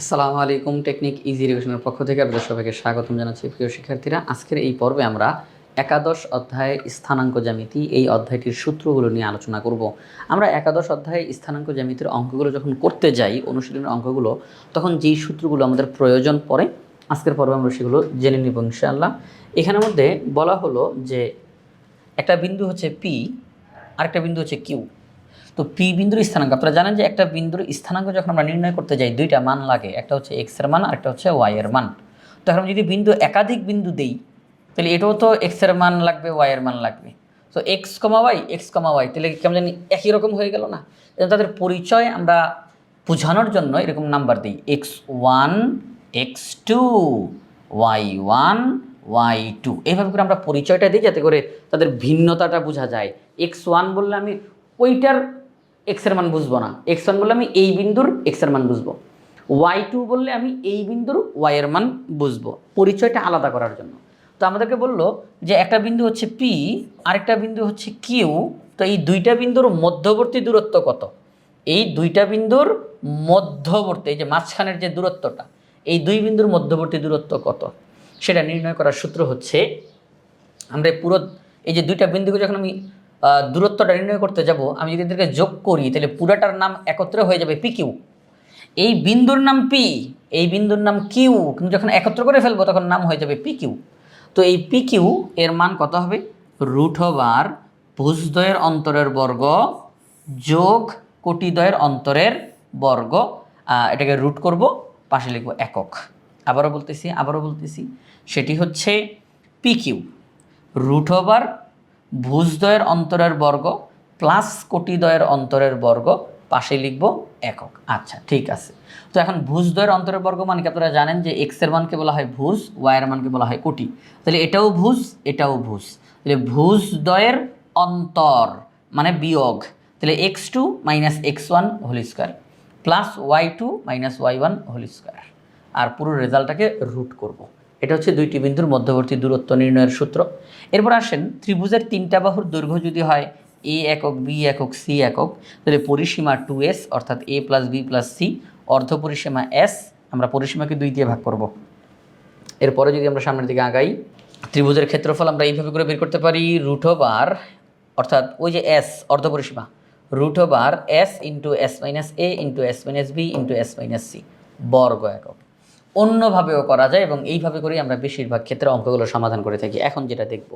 আসসালামু আলাইকুম, technique easy রিভিশনের পক্ষ থেকে আপনাদের সবাইকে স্বাগতম জানাচ্ছি প্রিয় শিক্ষার্থীরা। আজকের এই পর্বে আমরা একাদশ অধ্যায়ে স্থানাঙ্ক জ্যামিতি, এই অধ্যায়টির সূত্রগুলো নিয়ে আলোচনা করব। আমরা একাদশ অধ্যায়ে স্থানাঙ্ক জ্যামিতির অঙ্কগুলো যখন করতে যাই, অনুশীলনের অঙ্কগুলো, তখন যেই সূত্রগুলো আমাদের প্রয়োজন পড়ে, আজকের পর্বে আমরা সেগুলো জেনে নিব ইনশাআল্লাহ। এখানের মধ্যে বলা হলো যে একটা বিন্দু হচ্ছে পি আরেকটা বিন্দু হচ্ছে কিউ তো পি বিন্দুর স্থানাঙ্ক। আপনারা জানেন যে একটা বিন্দুর স্থানাঙ্ক যখন আমরা নির্ণয় করতে যাই, দুইটা মান লাগে। একটা হচ্ছে এক্সের মান, আরেকটা হচ্ছে ওয়াই এর মান। তো এখন যদি বিন্দু একাধিক বিন্দু দেই, তাহলে এটাও তো এক্সের মান লাগবে ওয়াই এর মান লাগবে। তো x comma y x comma y তাহলে কেমন জানি একই রকম হয়ে গেল না? তাদের পরিচয় আমরা বোঝানোর জন্য এরকম নাম্বার দিই। X one x two y one y two এইভাবে করে আমরা পরিচয়টা দিই, যাতে করে তাদের ভিন্নতাটা বোঝা যায়। এক্স ওয়ান বললে আমি ওইটার এক্সের মান বুঝব না। এক্স ওয়ান বললে আমি এই বিন্দুর এক্সের মান বুঝব। ওয়াই টু বললে আমি এই বিন্দুর ওয়াই এর মান বুঝব। পরিচয়টা আলাদা করার জন্য। তো আমাদেরকে বলল যে একটা বিন্দু হচ্ছে পি আরেকটা বিন্দু হচ্ছে কিউ তো এই দুইটা বিন্দুর মধ্যবর্তী দূরত্ব কত? এই দুইটা বিন্দুর মধ্যবর্তী, এই যে মাঝখানের যে দূরত্বটা, এই দুই বিন্দুর মধ্যবর্তী দূরত্ব কত? সেটা নির্ণয় করার সূত্র হচ্ছে, আমরা পুরো, এই যে দুইটা বিন্দুকে যখন আমি দূরত্বটা নির্ণয় করতে যাব, আমি যদি এদেরকে যোগ করি, তাহলে পুরাটার নাম একত্রে হয়ে যাবে পি কিউ এই বিন্দুর নাম পি এই বিন্দুর নাম কিউ কিন্তু যখন একত্র করে ফেলব, তখন নাম হয়ে যাবে পি কিউ তো এই পি কিউ এর মান কত হবে? রুট ওভার ভুজদ্বয়ের অন্তরের বর্গ যোগ কোটিদ্বয়ের অন্তরের বর্গ। এটাকে রুট করব, পাশে লিখব একক। আবারও বলতেছি আবারও বলতেছি, সেটি হচ্ছে পি কিউ রুট ওভার ভুজদ্বয়ের অন্তরের বর্গ প্লাস কোটিদ্বয়ের অন্তরের বর্গ পাশে লিখব একক। আচ্ছা ঠিক আছে। তো এখন ভুজদ্বয়ের অন্তরের বর্গ মানে কি আপনারা জানেন যে এক্সের মানকে বলা হয় ভুজ ওয়াই এর মানকে বলা হয় কোটি। তাহলে এটাও ভুজ এটাও ভুজ। তাহলে ভুজদ্বয়ের অন্তর মানে বিয়োগ। তাহলে x two minus x one whole square plus y two minus y one whole square আর পুরো রেজাল্টটাকে রুট করব। এটা হচ্ছে দুইটি বিন্দুর মধ্যবর্তী দূরত্ব নির্ণয়ের সূত্র। এরপর আসেন, ত্রিভুজের তিনটা বাহুর দৈর্ঘ্য যদি হয় এ একক বি একক সি একক, তাহলে পরিসীমা টু এস অর্থাৎ a plus b plus c অর্ধ পরিসীমা এস আমরা পরিসীমাকে দুই দিয়ে ভাগ করব। এরপরে যদি আমরা সামনের দিকে আগাই, ত্রিভুজের ক্ষেত্রফল আমরা এইভাবে করে বের করতে পারি রুট ওভার অর্থাৎ ওই যে s অর্ধপরিসীমা root over s into s minus a into s minus b into s minus c বর্গ একক। অন্যভাবেও করা যায় এবং এইভাবে করেই আমরা বেশিরভাগ ক্ষেত্রে অঙ্কগুলো সমাধান করে থাকি। এখন যেটা দেখব,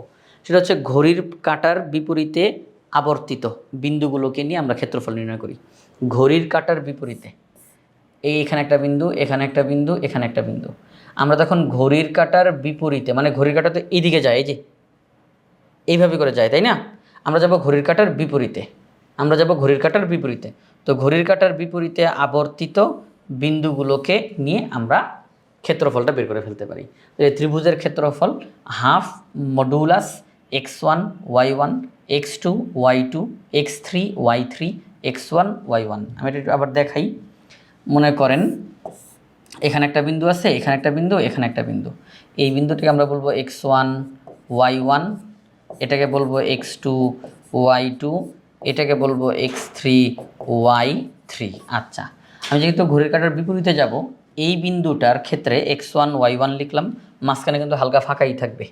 সেটা হচ্ছে ঘড়ির কাটার বিপরীতে আবর্তিত বিন্দুগুলোকে নিয়ে আমরা ক্ষেত্রফল নির্ণয় করি। ঘড়ির কাটার বিপরীতে। এই এখানে একটা বিন্দু, এখানে একটা বিন্দু, এখানে একটা বিন্দু। আমরা তখন ঘড়ির কাটার বিপরীতে মানে ঘড়ির কাটা তো এইদিকে যায়, এই যে। এইভাবে করে যায়, তাই না? আমরা যাব ঘড়ির কাটার বিপরীতে। আমরা যাব ঘড়ির কাটার বিপরীতে। তো ঘড়ির কাটার বিপরীতে আবর্তিত বিন্দুগুলোকে নিয়ে আমরা ক্ষেত্রফলটা বের করে ফেলতে পারি। তো এই ত্রিভুজের ক্ষেত্রফল half modulus x one, y one, x two, y two, x three, y three, x one, y one. আমি এটা আবার দেখাই। মনে করেন এখানে একটা বিন্দু আছে, এখানে একটা বিন্দু, এখানে একটা বিন্দু। এই বিন্দুটিকে আমরা বলব এক্স ওয়ান, ওয়াই ওয়ান, এটাকে বলব এক্স টু, ওয়াই টু, এটাকে বলব এক্স থ্রি, ওয়াই থ্রি। আচ্ছা আমি যেহেতু ঘড়ির কাটার বিপরীতে যাব এই বিন্দুটার ক্ষেত্রে এক্স ওয়ান ওয়াই ওয়ান লিখলাম, মাঝখানে কিন্তু হালকা ফাঁকাই থাকবে।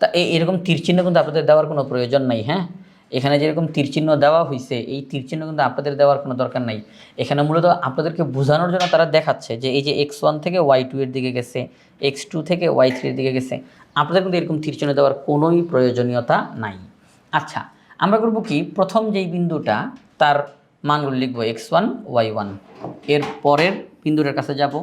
তা এই এরকম তীরচিহ্ন কিন্তু আপনাদের দেওয়ার কোনো প্রয়োজন নাই হ্যাঁ? এখানে যেরকম তীরচিহ্ন দেওয়া হয়েছে এই তীরচিহ্ন কিন্তু আপনাদের দেওয়ার কোনো দরকার নাই। এখানে মূলত আপনাদেরকে বোঝানোর জন্য তারা দেখাচ্ছে যে এই যে এক্স ওয়ান থেকে ওয়াই টু এর দিকে গেছে এক্স টু থেকে ওয়াই থ্রির দিকে গেছে, আপনাদের কিন্তু এরকম তীরচিহ্ন দেওয়ার কোনোই প্রয়োজনীয়তা নাই। আচ্ছা আমরা করব কি? প্রথম যেই বিন্দুটা, তার মানগুলো লিখব এক্স ওয়ান ওয়াই ওয়ানের পরের বিন্দুটার কাছে যাব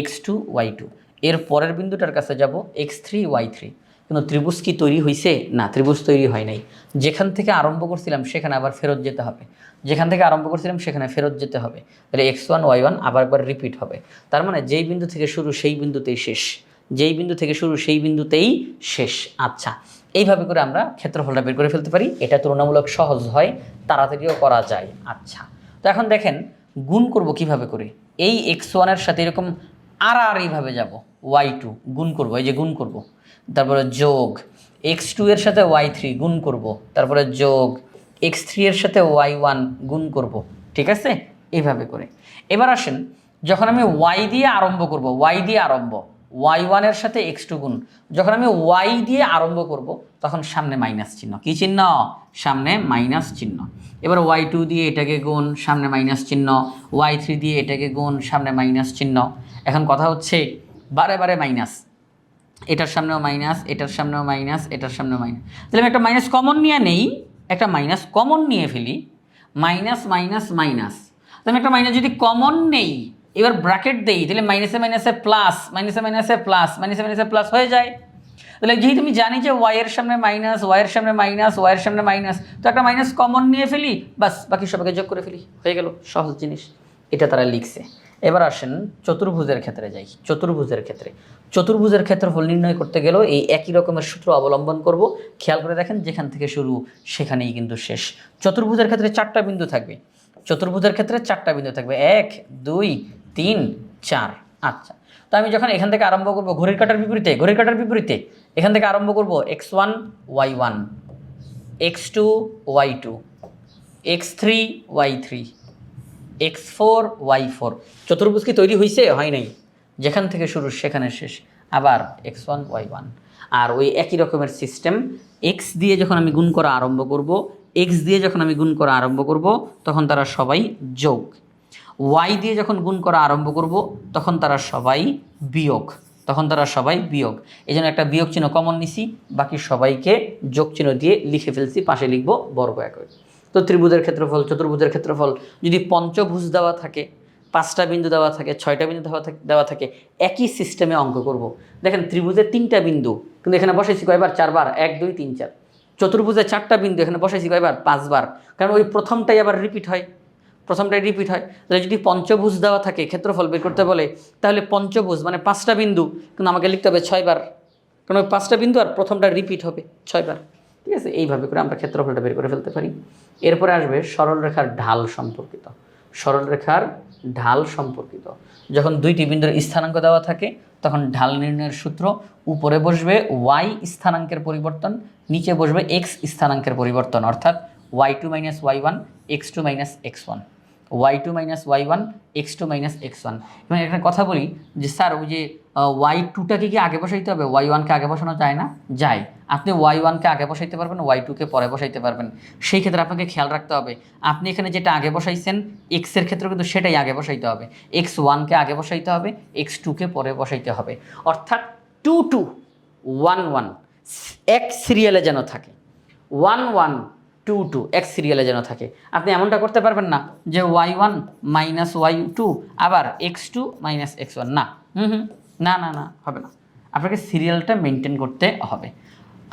এক্স টু ওয়াই টু এর পরের বিন্দুটার কাছে যাব এক্স থ্রি ওয়াই থ্রি কিন্তু ত্রিভুজ কি তৈরি হয়েছে না, ত্রিভুজ তৈরি হয় নাই। যেখান থেকে আরম্ভ করছিলাম, সেখানে আবার ফেরত যেতে হবে। যেখান থেকে আরম্ভ করছিলাম, সেখানে ফেরত যেতে হবে। তাহলে এক্স ওয়ান ওয়াই ওয়ান আবার একবার রিপিট হবে। তার মানে যেই বিন্দু থেকে শুরু, সেই বিন্দুতেই শেষ। যেই বিন্দু থেকে শুরু, সেই বিন্দুতেই শেষ। আচ্ছা এইভাবে করে আমরা ক্ষেত্রফলটা বের করে ফেলতে পারি। এটা তুলনামূলক সহজ হয়, তাড়াতাড়িও করা যায়। আচ্ছা তো এখন দেখেন, গুণ করব কীভাবে করে? এই এক্স ওয়ানের সাথে এরকম আর আর এইভাবে যাব ওয়াই টু গুণ করব, এই যে গুণ করব। তারপরে যোগ এক্স টু এর সাথে ওয়াই থ্রি গুণ করব। তারপরে যোগ এক্স থ্রি এর সাথে ওয়াই ওয়ান গুণ করব। ঠিক আছে? এইভাবে করে। এবার আসেন, যখন আমি ওয়াই দিয়ে আরম্ভ করব ওয়াই দিয়ে আরম্ভ ওয়াই ওয়ানের সাথে এক্স টু গুণ, যখন আমি ওয়াই দিয়ে আরম্ভ করব, তখন সামনে মাইনাস চিহ্ন। কি চিহ্ন? সামনে মাইনাস চিহ্ন। এবার ওয়াই টু দিয়ে এটাকে গুণ সামনে মাইনাস চিহ্ন ওয়াই থ্রি দিয়ে এটাকে গুণ সামনে মাইনাস চিহ্ন। এখন কথা হচ্ছে বারে বারে মাইনাস এটার সামনেও মাইনাস এটার সামনেও মাইনাস এটার সামনেও মাইনাস তাহলে আমি একটা মাইনাস কমন নিয়ে নেই, একটা মাইনাস কমন নিয়ে ফেলি। মাইনাস মাইনাস মাইনাস তাহলে একটা মাইনাস যদি কমন নেই, এবার ব্র্যাকেট দেই, তাহলে মাইনাসে মাইনাসে প্লাস মাইনাসে মাইনাসে প্লাস মাইনাসে মাইনাসে প্লাস হয়ে যায়। তাহলে যেহেতু আমি জানি যে ওয়াইয়ের সামনে মাইনাস ওয়াইয়ের সামনে মাইনাস ওয়াইয়ের সামনে মাইনাস তো একটা মাইনাস কমন নিয়ে ফেলি বাস বাকি সবাইকে যোগ করে ফেলি। হয়ে গেল, সহজ জিনিস। এটা তারা লিখছে। এবার আসেন চতুর্ভুজের ক্ষেত্রে যাই। চতুর্ভুজের ক্ষেত্রে। চতুর্ভুজের ক্ষেত্রফল নির্ণয় করতে গেলেও এই একই রকমের সূত্র অবলম্বন করব। খেয়াল করে দেখেন, যেখান থেকে শুরু, সেখানেই কিন্তু শেষ। চতুর্ভুজের ক্ষেত্রে চারটা বিন্দু থাকবে। চতুর্ভুজের ক্ষেত্রে চারটা বিন্দু থাকবে। এক, দুই, তিন, চার। আচ্ছা। তো আমি যখন এখান থেকে আরম্ভ করব ঘড়ির কাটার বিপরীতে, ঘড়ির কাটার বিপরীতে এখান থেকে আরম্ভ করব x one y one x two y two x three y three x four y four চতুর্ভুজ কি তৈরি হয়েছে হয় নাই। যেখান থেকে শুরু, সেখানে শেষ। আবার এক্স ওয়ান ওয়াই ওয়ান আর ওই একই রকমের সিস্টেম এক্স দিয়ে যখন আমি গুণ করা আরম্ভ করব এক্স দিয়ে যখন আমি গুণ করা আরম্ভ করব, তখন তারা সবাই যোগ। ওয়াই দিয়ে যখন গুণ করা আরম্ভ করব, তখন তারা সবাই বিয়োগ। তখন তারা সবাই বিয়োগ। এই জন্য একটা বিয়োগ চিহ্ন কমন নিছি, বাকি সবাইকে যোগ চিহ্ন দিয়ে লিখে ফেলছি, পাশে লিখব বর্গ একই। তো ত্রিভুজের ক্ষেত্রফল, চতুর্ভুজের ক্ষেত্রফল, যদি পঞ্চভুজ দেওয়া থাকে, পাঁচটা বিন্দু দেওয়া থাকে, ছয়টা বিন্দু দেওয়া থাকে দেওয়া থাকে, একই সিস্টেমে অঙ্ক করব। দেখেন ত্রিভুজের তিনটা বিন্দু, কিন্তু এখানে বসাইছি কয়বার? চারবার। এক, দুই, তিন, চার। চতুর্ভুজে চারটা বিন্দু, এখানে বসাইছি কয়বার? পাঁচবার। কারণ ওই প্রথমটাই আবার রিপিট হয়। প্রথমটাই রিপিট হয়। তাহলে যদি পঞ্চভুজ দেওয়া থাকে, ক্ষেত্রফল বের করতে বলে, তাহলে পঞ্চভুজ মানে পাঁচটা বিন্দু। কিন্তু আমাকে লিখতে হবে ছয়বার। কারণ ওই পাঁচটা বিন্দু আর প্রথমটা রিপিট হবে, ছয়বার। ঠিক আছে? এইভাবে করে আমরা ক্ষেত্রফলটা বের করে ফেলতে পারি। এরপরে আসবে সরলরেখার ঢাল সম্পর্কিত। সরলরেখার ঢাল সম্পর্কিত। যখন দুইটি বিন্দুর স্থানাঙ্ক দেওয়া থাকে, তখন ঢাল নির্ণয়ের সূত্র উপরে বসবে ওয়াই স্থানাঙ্কের পরিবর্তন, নিচে বসবে এক্স স্থানাঙ্কের পরিবর্তন, অর্থাৎ y two minus y one x two minus x one y two minus y one x two minus x one এবং এখানে কথা বলি যে, স্যার, ওই যে ওয়াই টুটাকে কি আগে বসাইতে হবে? ওয়াই ওয়ানকে আগে বসানো যায় না? যায়। আপনি ওয়াই ওয়ানকে আগে বসাইতে পারবেন ওয়াই টুকে পরে বসাইতে পারবেন। সেই ক্ষেত্রে আপনাকে খেয়াল রাখতে হবে, আপনি এখানে যেটা আগে বসাইছেন এক্সের ক্ষেত্রে কিন্তু সেটাই আগে বসাইতে হবে। এক্স ওয়ানকে আগে বসাইতে হবে এক্স টুকে পরে বসাইতে হবে। অর্থাৎ টু টু ওয়ান ওয়ান এক সিরিয়ালে যেন থাকে। ওয়ান ওয়ান টু টু, এক সিরিয়ালে যেন থাকে। আপনি এমনটা করতে পারবেন না যে y one minus y two, আবার x two minus x one. না, হুম হুম, না না না, হবে না। আপনাকে সিরিয়ালটা মেনটেন করতে হবে।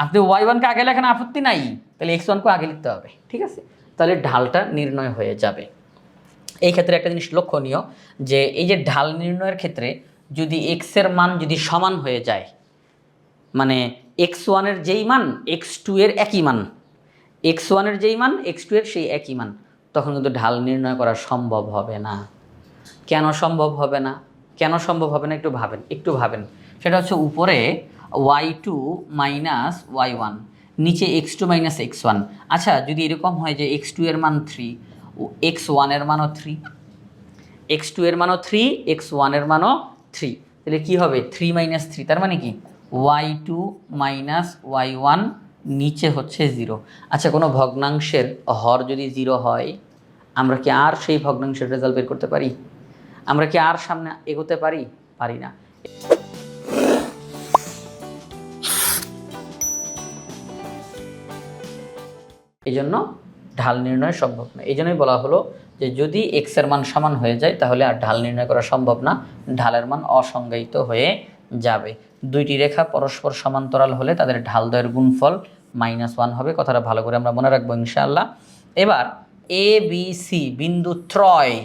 আপনি ওয়াই ওয়ানকে আগে লেখেন, আপত্তি নাই। তাহলে এক্স ওয়ানকে আগে লিখতে হবে, ঠিক আছে? তাহলে ঢালটা নির্ণয় হয়ে যাবে। এই ক্ষেত্রে একটা জিনিস লক্ষণীয় যে, এই যে ঢাল নির্ণয়ের ক্ষেত্রে যদি এক্সের মান যদি সমান হয়ে যায় মানে এক্স ওয়ানের যেই মান, এক্স টু এর একই মান এক্স ওয়ানের যেই মান এক্স টু এর সেই একই মান। তখন কিন্তু ঢাল নির্ণয় করা সম্ভব হবে না। কেন সম্ভব হবে না? কেন সম্ভব হবে না? একটু ভাবেন একটু ভাবেন। সেটা হচ্ছে উপরে y two minus y one নিচে x two minus x one আচ্ছা যদি এরকম হয় যে এক্স টু এর মান থ্রি এক্স ওয়ানের মানও থ্রি এক্স টু এর মানও থ্রি এক্স ওয়ানের মানও থ্রি তাহলে কী হবে? থ্রি মাইনাস থ্রি তার মানে কি? Y two minus y one নিচে হচ্ছে জিরো। আচ্ছা কোনো ভগ্নাংশের হর যদি জিরো হয়, আমরা কি আর সেই ভগ্নাংশের রেজাল্ট বের করতে পারি? আমরা কি আর সামনে এগোতে পারি? পারি না। এই জন্য ঢাল নির্ণয় সম্ভব না। এই জন্যই বলা হলো যে যদি এক্সের মান সমান হয়ে যায়, তাহলে আর ঢাল নির্ণয় করা সম্ভব না। ঢালের মান অসংজ্ঞায়িত হয়ে যাবে। দুইটি রেখা পরস্পর সমান্তরাল হলে তাদের ঢাল দয়ের গুণফল মাইনাস ওয়ান হবে। কথাটা ভালো করে আমরা মনে রাখব ইনশাআল্লাহ। এবার এ বি সি বিন্দু ত্রয়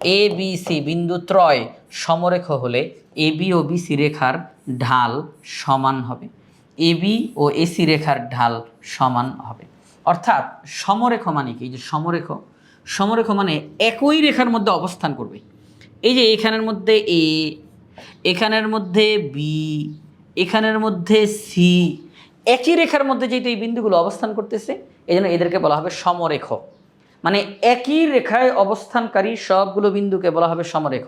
এ বি সি বিন্দু ত্রয় সমরেখ হলে এ বি ও বিসি রেখার ঢাল সমান হবে। এ বি ও এসি রেখার ঢাল সমান হবে। অর্থাৎ সমরেখ মানে কি? যে সমরেখ সমরেখ মানে একই রেখার মধ্যে অবস্থান করবে। এই যে এখানের মধ্যে এ এখানের মধ্যে বি এখানের মধ্যে সি একই রেখার মধ্যে যেহেতু এই বিন্দুগুলো অবস্থান করতেছে এই জন্য এদেরকে বলা হবে সমরেখ। মানে একই রেখায় অবস্থানকারী সবগুলো বিন্দুকে বলা হবে সমরেখ।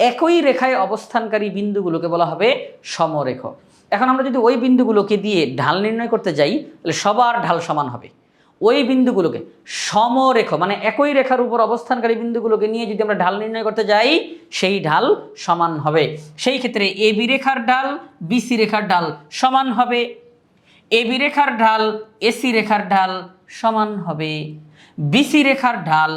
একই রেখায় অবস্থানকারী বিন্দুগুলোকে বলা হবে সমরেখ। এখন আমরা যদি ওই বিন্দুগুলোকে দিয়ে ঢাল নির্ণয় করতে যাই, তাহলে সবার ঢাল সমান হবে। ওই বিন্দুগুলোকে সমরেখ মানে একই রেখার উপর অবস্থানকারী বিন্দুগুলোকে নিয়ে যদি আমরা ঢাল নির্ণয় করতে যাই, সেই ঢাল সমান হবে। সেই ক্ষেত্রে এ বি রেখার ঢাল বিসি রেখার ঢাল সমান হবে। এবি রেখার ঢাল এসি রেখার ঢাল সমান হবে। বিসি রেখার ঢাল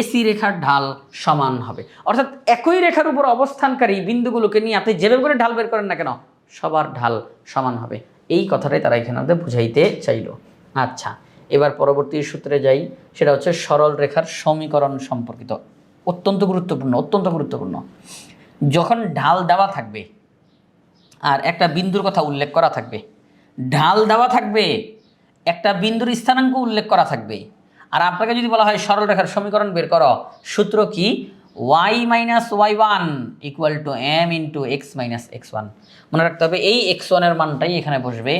এসি রেখার ঢাল সমান হবে। অর্থাৎ একই রেখার উপর অবস্থানকারী বিন্দুগুলোকে নিয়ে আপনি যেভাবে করে ঢাল বের করেন না কেন, সবার ঢাল সমান হবে। এই কথাটাই তারা এখানে আমাদের বুঝাইতে চাইলো। আচ্ছা এবার পরবর্তী সূত্রে যাই, সেটা হচ্ছে সরল রেখার সমীকরণ সম্পর্কিত। অত্যন্ত গুরুত্বপূর্ণ অত্যন্ত গুরুত্বপূর্ণ। যখন ঢাল দেওয়া থাকবে, আর একটা বিন্দুর কথা উল্লেখ করা থাকবে, ঢাল দেওয়া থাকবে, একটা বিন্দুর স্থানাঙ্ক উল্লেখ করা থাকবে। আর আপনাকে যদি বলা হয় সরল রেখার সমীকরণ, বের করো। সূত্র কি? Y minus y one equal to m into x minus x one মনে রাখতে হবে, এই এক্স ওয়ানের মানটাই এখানে বসবে।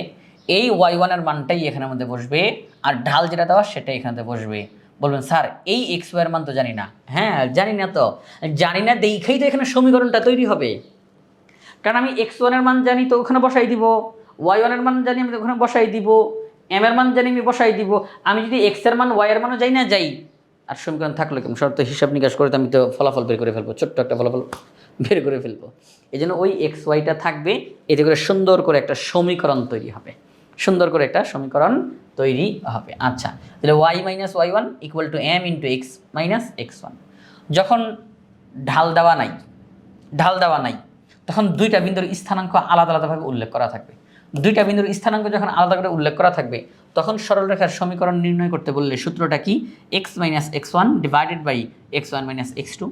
এই ওয়াই ওয়ানের মানটাই এখানের মধ্যে বসবে আর ঢাল যেটা দেওয়া সেটাই এখানে বসবে। বলবেন, স্যার, এই এক্স ওয়াইয়ের মান তো জানি না। হ্যাঁ জানি না তো। জানি না, দেখেই তো এখানে সমীকরণটা তৈরি হবে। কারণ আমি এক্স ওয়ানের মান জানি তো ওখানে বসাই দিব। ওয়াই ওয়ানের মান জানি আমি তো ওখানে বসাই দিব। এম এর মান জানি আমি বসাই দিব। আমি যদি এক্সের মান ওয়াই এর মানও যাই না যাই, আর সমীকরণ থাকলে কেমন? সব তো হিসাব নিকাশ করে তো আমি তো ফলাফল বের করে ফেলব, ছোট্ট একটা ফলাফল বের করে ফেলব। এই জন্য ওই এক্স ওয়াইটা থাকবে, এতে করে সুন্দর করে একটা সমীকরণ তৈরি হবে। সুন্দর করে একটা সমীকরণ তৈরি হবে। আচ্ছা তাহলে y minus y one equal to m into x minus x one যখন ঢাল দেওয়া নাই, ঢাল দেওয়া নাই, তখন দুইটা বিন্দুর স্থানাঙ্ক আলাদা আলাদাভাবে উল্লেখ করা থাকবে। দুইটা বিন্দুর স্থানাঙ্ক যখন আলাদা করে উল্লেখ করা থাকবে, তখন সরলরেখার সমীকরণ নির্ণয় করতে বললে সূত্রটা কি? X minus x one divided by x one minus x two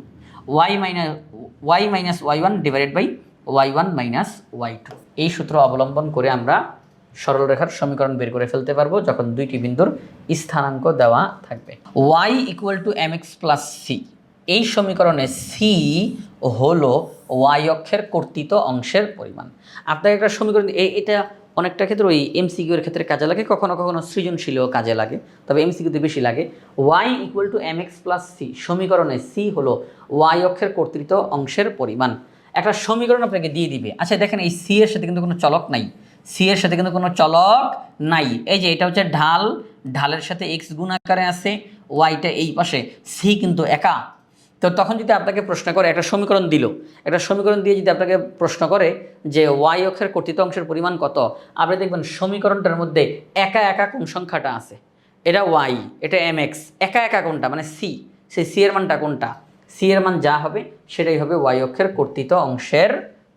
y minus y minus y one divided by y one minus y two এই সূত্র অবলম্বন করে আমরা সরলরেখার সমীকরণ বের করে ফেলতে পারব যখন দুইটি বিন্দুর স্থানাঙ্ক দেওয়া থাকবে। Y equal to m x plus c এই সমীকরণে সি হলো ওয়াই অক্ষের কর্তৃত অংশের পরিমাণ। আপনাকে একটা সমীকরণ এটা অনেকটা ক্ষেত্রে ওই এমসিকিউ এর ক্ষেত্রে কাজে লাগে, কখনো কখনো সৃজনশীলও কাজে লাগে, তবে এমসিকিউতে বেশি লাগে। Y equal to m x plus c সমীকরণে সি হলো ওয়াই অক্ষের কর্তৃত অংশের পরিমাণ। একটা সমীকরণ আপনাকে দিয়ে দিবে। আচ্ছা দেখেন এই সি এর সাথে কিন্তু কোনো চলক নাই। সি এর সাথে কিন্তু কোনো চলক নাই। এই যে এটা হচ্ছে ঢাল, ঢালের সাথে এক্স গুণ আকারে আছে ওয়াইটা এই পাশে সি কিন্তু একা। তো তখন যদি আপনাকে প্রশ্ন করে, একটা সমীকরণ দিল, একটা সমীকরণ দিয়ে যদি আপনাকে প্রশ্ন করে যে ওয়াই অক্ষের কর্তৃত অংশের পরিমাণ কত, আপনি দেখবেন সমীকরণটার মধ্যে একা একা কোন সংখ্যাটা আছে? এটা ওয়াই এটা এম এক্স একা একা কোনটা? মানে সি সেই সি এর মানটা কোনটা? সি এর মান যা হবে, সেটাই হবে ওয়াই অক্ষের কর্তৃত অংশের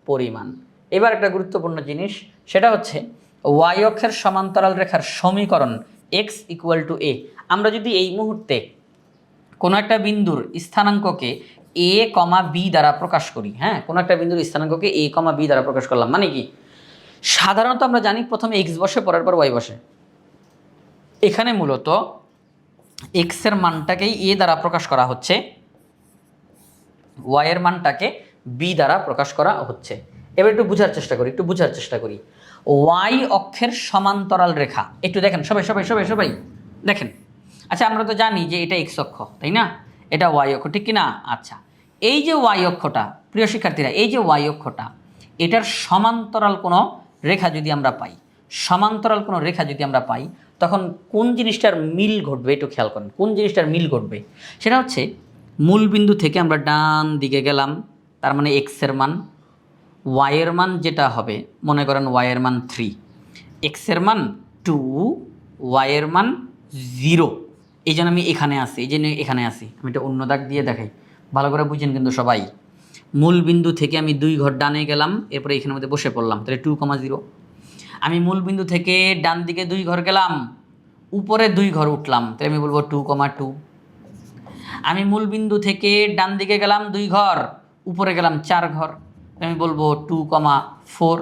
পরিমাণ। এবার একটা গুরুত্বপূর্ণ জিনিস, সেটা হচ্ছে ওয়াই অক্ষের সমান্তরাল রেখার সমীকরণ এক্স ইকুয়াল টু এ আমরা যদি এই মুহূর্তে কোনো একটা বিন্দুর স্থানাঙ্ককে এ কমা বি দ্বারা প্রকাশ করি হ্যাঁ কোনো একটা বিন্দুর স্থানাঙ্ককে এ কমা বি দ্বারা প্রকাশ করলাম মানে কি? সাধারণত আমরা জানি প্রথমে এক্স বসে, পরের পর ওয়াই বসে। এখানে মূলত এক্সের মানটাকেই এ দ্বারা প্রকাশ করা হচ্ছে ওয়াইয়ের মানটাকে বি দ্বারা প্রকাশ করা হচ্ছে। এবার একটু বোঝার চেষ্টা করি, একটু বোঝার চেষ্টা করি। ওয়াই অক্ষের সমান্তরাল রেখা। একটু দেখেন, সবাই সবাই সবাই সবাই, দেখেন। আচ্ছা আমরা তো জানি যে এটা এক্স অক্ষ, তাই না? এটা ওয়াই অক্ষ, ঠিক কি না? আচ্ছা এই যে ওয়াই অক্ষটা, প্রিয় শিক্ষার্থীরা, এই যে ওয়াই অক্ষটা, এটার সমান্তরাল কোনো রেখা যদি আমরা পাই, সমান্তরাল কোনো রেখা যদি আমরা পাই, তখন কোন জিনিসটার মিল ঘটবে? একটু খেয়াল করেন, কোন জিনিসটার মিল ঘটবে? সেটা হচ্ছে মূল বিন্দু থেকে আমরা ডান দিকে গেলাম, তার মানে এক্সের মান ওয়াইয়ের মান যেটা হবে, মনে করেন ওয়াইয়ের মান থ্রি এক্সের মান টু ওয়াইয়ের মান জিরো এই জন্য আমি এখানে আসি এই জন্য এখানে আসি আমি এটা অন্য দাগ দিয়ে দেখাই। ভালো করে বুঝেন কিন্তু সবাই। মূল বিন্দু থেকে আমি দুই ঘর ডানে গেলাম, এরপরে এখানের মধ্যে বসে পড়লাম, তাহলে টু কমা জিরো আমি মূল বিন্দু থেকে ডান দিকে দুই ঘর গেলাম, উপরে দুই ঘর উঠলাম, তাহলে আমি বলব টু কমা টু আমি মূল বিন্দু থেকে ডান দিকে গেলাম দুই ঘর, উপরে গেলাম চার ঘর। আমি বলব টু কমা ফোর।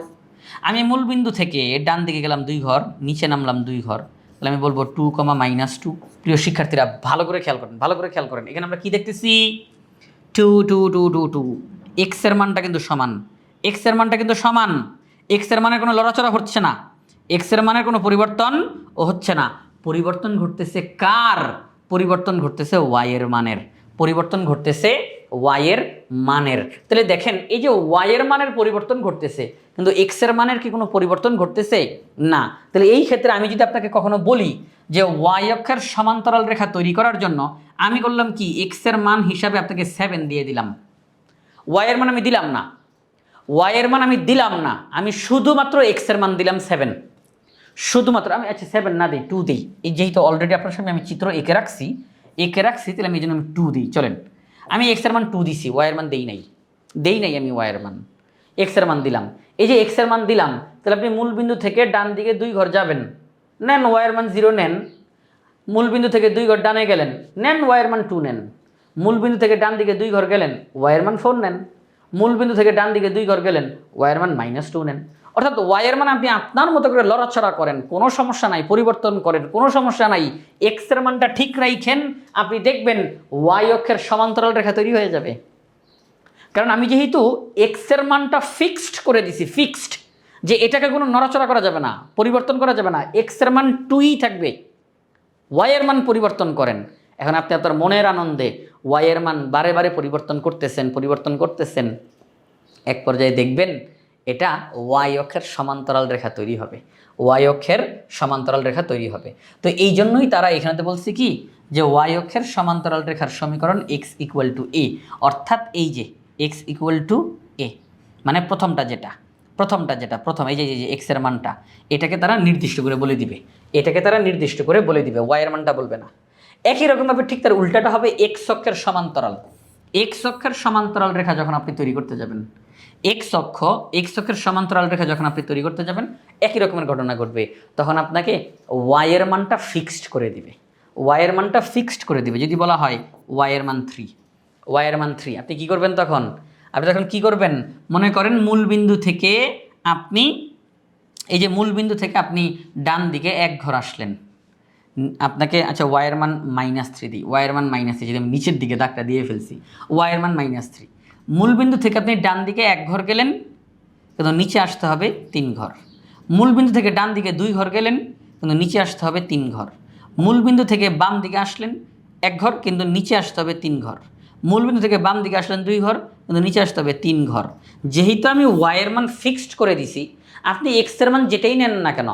আমি মূল বিন্দু থেকে ডান দিকে গেলাম দুই ঘর, নিচে নামলাম দুই ঘর। তাহলে আমি বলব টু কমা মাইনাস টু। প্রিয় শিক্ষার্থীরা, ভালো করে খেয়াল করেন, ভালো করে খেয়াল করেন। এখানে আমরা কি দেখতেছি? Two two two two two. এক্সের মানটা কিন্তু সমান। এক্সের মানটা কিন্তু সমান। এক্সের মানের কোনো লড়াচড়া হচ্ছে না। এক্সের মানের কোনো পরিবর্তন হচ্ছে না। পরিবর্তন ঘটতেছে কার? পরিবর্তন ঘটতেছে ওয়াইয়ের মানের। পরিবর্তন ঘটতেছে ওয়াইয়ের মানের। তাহলে দেখেন, এই যে ওয়াই এর মানের পরিবর্তন ঘটতেছে, কিন্তু এক্সের মানের কি কোনো পরিবর্তন ঘটতেছে? না। তাহলে এই ক্ষেত্রে আমি যদি আপনাকে কখনো বলি যে ওয়াই অক্ষের সমান্তরাল রেখা তৈরি করার জন্য, আমি করলাম কি এক্সের মান হিসাবে আপনাকে সেভেন দিয়ে দিলাম। ওয়াই এর মান আমি দিলাম না। ওয়াই এর মান আমি দিলাম না। আমি শুধুমাত্র এক্সের মান দিলাম সেভেন শুধুমাত্র, আমি আচ্ছা সেভেন না দিই টু দিই। এই যেহেতু অলরেডি আপনার সামনে আমি চিত্র এঁকে রাখছি এঁকে রাখছি, তাহলে আমি এই জন্য আমি টু দিই। চলেন। আমি এক্সের মান টু দিছি ওয়াই এর মান দেই নাই। দেই নাই আমি ওয়াই এর মান। এক্সের মান দিলাম। এই যে এক্সের মান দিলাম, তাহলে আপনি মূল বিন্দু থেকে ডান দিকে দুই ঘর যাবেন। নেন ওয়াই এর মান জিরো নেন। মূল বিন্দু থেকে দুই ঘর ডানে গেলেন। নেন ওয়াইয়ের মান টু নেন। মূল বিন্দু থেকে ডান দিকে দুই ঘর গেলেন। ওয়াইয়ের মান ফোর নেন। মূল বিন্দু থেকে ডান দিকে দুই ঘর গেলেন। ওয়াইয়ের মান মাইনাস টু নেন। অর্থাৎ ওয়াইয়ের মান আপনি আপনার মতো করে লড়াছড়া করেন, কোনো সমস্যা নাই, পরিবর্তন করেন, কোনো সমস্যা নাই এক্সের মানটা ঠিক রাইখেন, আপনি দেখবেন ওয়াই অক্ষের সমান্তরাল রেখা তৈরি হয়ে যাবে। কারণ আমি যেহেতু এক্সের মানটা ফিক্সড করে দিছি ফিক্সড যে এটাকে কোনো নড়াচড়া করা যাবে না, পরিবর্তন করা যাবে না এক্সের মান টুই থাকবে। ওয়াইয়ের মান পরিবর্তন করেন। এখন আপনি আপনার মনের আনন্দে ওয়াইয়ের মান বারে বারে পরিবর্তন করতেছেন পরিবর্তন করতেছেন। এক পর্যায়ে দেখবেন এটা ওয়াই অক্ষের সমান্তরাল রেখা তৈরি হবে। ওয়াই অক্ষের সমান্তরাল রেখা তৈরি হবে। তো এই জন্যই তারা এখানেতে বলছে কি? যে ওয়াই অক্ষের সমান্তরাল রেখার সমীকরণ এক্স ইকুয়াল টু এ অর্থাৎ এই যে এক্স ইকুয়াল টু এ মানে প্রথমটা যেটা প্রথমটা যেটা, প্রথম, এই যে যে এক্সের মানটা, এটাকে তারা নির্দিষ্ট করে বলে দিবে। এটাকে তারা নির্দিষ্ট করে বলে দিবে ওয়াই এর মানটা বলবে না। একই রকমভাবে ঠিক তার উল্টাটা হবে এক্স অক্ষের সমান্তরাল। এক্স অক্ষের সমান্তরাল রেখা যখন আপনি তৈরি করতে যাবেন এক্স অক্ষ এক্স অক্ষের সমান্তরাল রেখা যখন আপনি তৈরি করতে যাবেন, একই রকমের ঘটনা ঘটবে। তখন আপনাকে ওয়াই এর মানটা ফিক্সড করে দিবে। ওয়াই এর মানটা ফিক্সড করে দিবে। যদি বলা হয় ওয়াই এর মান থ্রি ওয়াই এর মান থ্রি আপনি কি করবেন তখন? আপনি তখন কি করবেন? মনে করেন মূল বিন্দু থেকে আপনি, এই যে মূল বিন্দু থেকে আপনি ডান দিকে এক ঘর আসলেন। আপনাকে আচ্ছা ওয়াইয়ের মান মাইনাস থ্রি দিই। ওয়াইয়ের মান মাইনাস থ্রি যদি আমি নিচের দিকে দাগটা দিয়ে ফেলছি ওয়াইয়ের মান মাইনাস থ্রি মূল বিন্দু থেকে আপনি ডান দিকে এক ঘর গেলেন, কিন্তু নিচে আসতে হবে তিন ঘর। মূল বিন্দু থেকে ডান দিকে দুই ঘর গেলেন, কিন্তু নিচে আসতে হবে তিন ঘর। মূল বিন্দু থেকে বাম দিকে আসলেন এক ঘর, কিন্তু নিচে আসতে হবে তিন ঘর। মূল বিন্দু থেকে বাম দিকে আসলেন দুই ঘর, কিন্তু নিচে আসতে হবে তিন ঘর। যেহেতু আমি ওয়াইয়ের মান ফিক্সড করে দিছি, আপনি এক্সের মান যেটাই নেন না কেন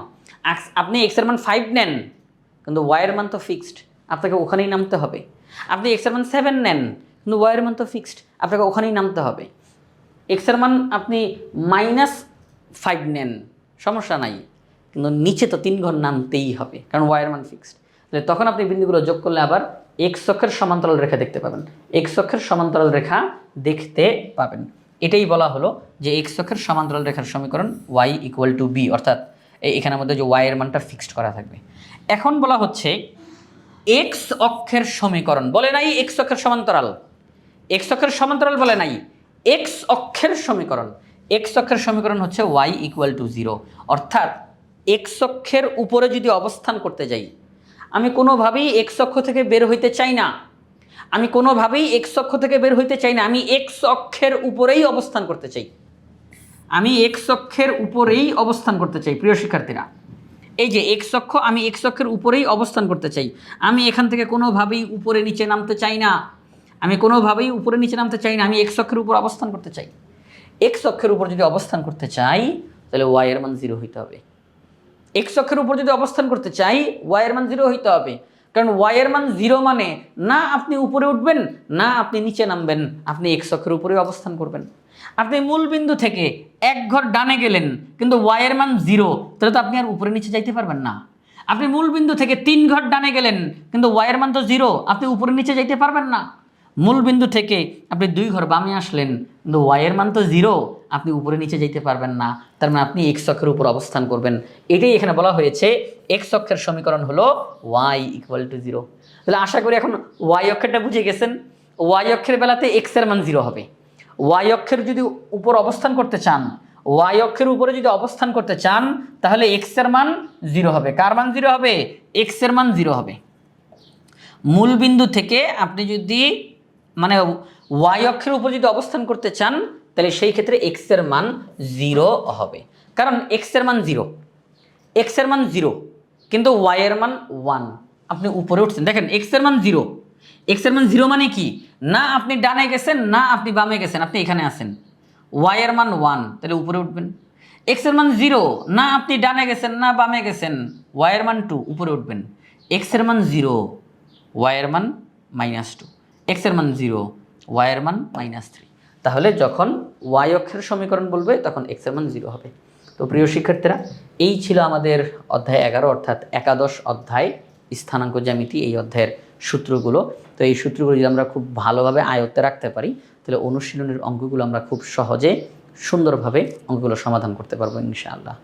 আপনি এক্সের মান ফাইভ নেন, কিন্তু ওয়াইয়ের মান তো ফিক্সড আপনাকে ওখানেই নামতে হবে। আপনি এক্সের মান সেভেন নেন, কিন্তু ওয়াইয়ের মান তো ফিক্সড আপনাকে ওখানেই নামতে হবে। এক্সের মান আপনি মাইনাস ফাইভ নেন, সমস্যা নাই। কিন্তু নিচে তো তিন ঘর নামতেই হবে, কারণ ওয়াইয়ের মান ফিক্সড তাহলে তখন আপনি বিন্দুগুলো যোগ করলে আবার এক্স অক্ষের সমান্তরাল রেখা দেখতে পাবেন। এক্স অক্ষের সমান্তরাল রেখা দেখতে পাবেন। এটাই বলা হলো যে এক্স অক্ষের সমান্তরাল রেখার সমীকরণ ওয়াই ইকুয়াল টু বি অর্থাৎ এখানের মধ্যে যে ওয়াইয়ের মানটা ফিক্সড করা থাকবে। এখন বলা হচ্ছে এক্স অক্ষের সমীকরণ। বলে নাই এক্স অক্ষের সমান্তরাল। এক্স অক্ষের সমান্তরাল বলে নাই। এক্স অক্ষের সমীকরণ। এক্স অক্ষের সমীকরণ হচ্ছে ওয়াই ইকুয়াল টু জিরো অর্থাৎ এক্স অক্ষের উপরে যদি অবস্থান করতে যাই, আমি কোনোভাবেই এক্স অক্ষ থেকে বের হইতে চাই না। আমি কোনোভাবেই এক্স অক্ষ থেকে বের হইতে চাই না। আমি এক্স অক্ষের উপরেই অবস্থান করতে চাই। আমি এক্স অক্ষের উপরেই অবস্থান করতে চাই, প্রিয় শিক্ষার্থীরা। এই যে এক্স অক্ষ, আমি এক্স অক্ষের উপরেই অবস্থান করতে চাই। আমি এখান থেকে কোনোভাবেই উপরে, নিচে নামতে চাই না। আমি কোনোভাবেই উপরে নিচে নামতে চাই না, আমি এক্স অক্ষের উপর অবস্থান করতে চাই। এক্স অক্ষের উপর যদি অবস্থান করতে চাই, তাহলে ওয়াই এর মান জিরো হইতে হবে। এক্স অক্ষের উপর যদি অবস্থান করতে চাই ওয়াই এর মান জিরো হইতে হবে। কারণ ওয়াই এর মান জিরো মানে না আপনি উপরে উঠবেন, না আপনি নিচে নামবেন, আপনি এক্স অক্ষের উপরে অবস্থান করবেন। আপনি মূল বিন্দু থেকে এক ঘর ডানে গেলেন, কিন্তু ওয়াই এর মান জিরো তাহলে তো আপনি আর উপরে নিচে যাইতে পারবেন না। আপনি মূল বিন্দু থেকে তিন ঘর ডানে গেলেন, কিন্তু ওয়াই এর মান তো জিরো আপনি উপরে নিচে যাইতে পারবেন না। মূল বিন্দু থেকে আপনি দুই ঘর বামে আসলেন, কিন্তু ওয়াইয়ের মান তো জিরো আপনি উপরে নিচে যেতে পারবেন না। তার মানে আপনি এক্স অক্ষের উপর অবস্থান করবেন। এটাই এখানে বলা হয়েছে এক্স অক্ষের সমীকরণ হলো ওয়াই ইকুয়াল টু জিরো তাহলে আশা করি এখন ওয়াই অক্ষরটা বুঝে গেছেন। ওয়াই অক্ষের বেলাতে এক্সের মান জিরো হবে। ওয়াই অক্ষের যদি উপর অবস্থান করতে চান ওয়াই অক্ষের উপরে যদি অবস্থান করতে চান, তাহলে এক্সের মান জিরো হবে। কার মান জিরো হবে? এক্সের মান জিরো হবে। মূল বিন্দু থেকে আপনি যদি মানে ওয়াই অক্ষের উপর যদি অবস্থান করতে চান তাহলে সেই ক্ষেত্রে এক্সের মান জিরো হবে কারণ এক্সের মান জিরো এক্সের মান জিরো কিন্তু ওয়াই এর মান ওয়ান আপনি উপরে উঠছেন দেখেন এক্সের মান জিরো এক্সের মান জিরো মানে কি না আপনি ডানে গেছেন না আপনি বামে গেছেন আপনি এখানে আছেন এর মান ওয়ান তাহলে উপরে উঠবেন এক্সের মান জিরো না আপনি ডানে গেছেন না বামে গেছেন ওয়াই এর মান টু উপরে উঠবেন এক্সের মান জিরো ওয়াই এর মান মাইনাস টু এক্সের মান জিরো, ওয়াই এর মান মাইনাস থ্রি। তাহলে যখন ওয়াই অক্ষের সমীকরণ বলবে, তখন এক্সের মান জিরো হবে। তো প্রিয় শিক্ষার্থীরা, এই ছিল আমাদের অধ্যায় এগারো, অর্থাৎ একাদশ অধ্যায় স্থানাঙ্ক জ্যামিতি, এই অধ্যায়ের সূত্রগুলো। তো এই সূত্রগুলো যদি আমরা খুব ভালোভাবে আয়ত্তে রাখতে পারি, তাহলে অনুশীলনের অঙ্কগুলো আমরা খুব সহজে, সুন্দরভাবে অঙ্কগুলো সমাধান করতে পারব ইনশাআল্লাহ।